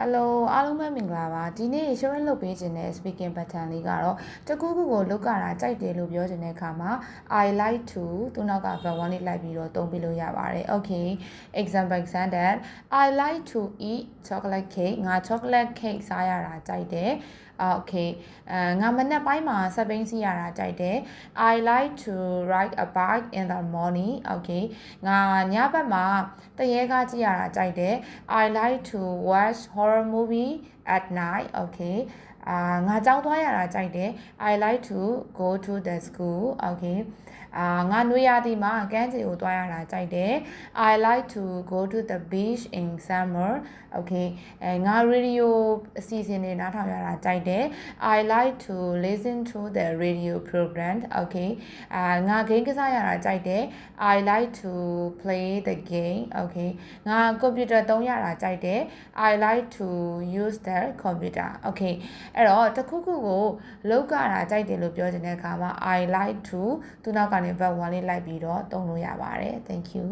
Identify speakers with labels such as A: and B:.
A: Hello အားလုံးပဲမင်္ဂလာပါဒီနေ့ share လုပ်ပေးခြင်းတဲ့ speaking pattern လေးကတော့တကူကူကိုလုတ်ကတာကြိုက်တယ်လို့ပြောခြင်းတဲ့အခါမှာ I like to သူနောက်က verb one လေးလိုက်ပြီးတော့သုံးပြလို့ရပါတယ် Okay example example I like to eat chocolate cake ငါ chocolate cake စားရတာကြိုက်တယ် အာ okay အဲငါမနက်ပိုင်းမှာစက်ဘိန်းစီးရတာကြိုက်တယ် I like to ride a bike in the morning okay ငါညဘက်မှာတရေကားကြည့်ရတာကြိုက်တယ် I like to watch horror movie at night okay အာငါကြောင်းသွားရတာကြိုက်တယ် I like to go to the school okay အာငါနွေရာသီမှာကမ်းခြေကိုသွားရတာကြိုက်တယ် I like to go to the beach in summer okay အဲငါရေဒီယိုအစီအစဉ်တွေနားထောင်ရတာကြိုက်တယ် I like to listen to the radio program okay အာငါဂိမ်းကစားရတာကြိုက်တယ် I like to play the game okay ငါကွန်ပျူတာသုံးရတာကြိုက်တယ် I like to use the computer okay အဲ့တော့တစ်ခုခုကိုလောက်ကတာကြိုက်တယ်လို့ပြောချင်တဲ့အခါမှာ I like to သူနောက်ကနေ verb one လေးလိုက်ပြီးတော့သုံးလို့ရပါတယ် thank you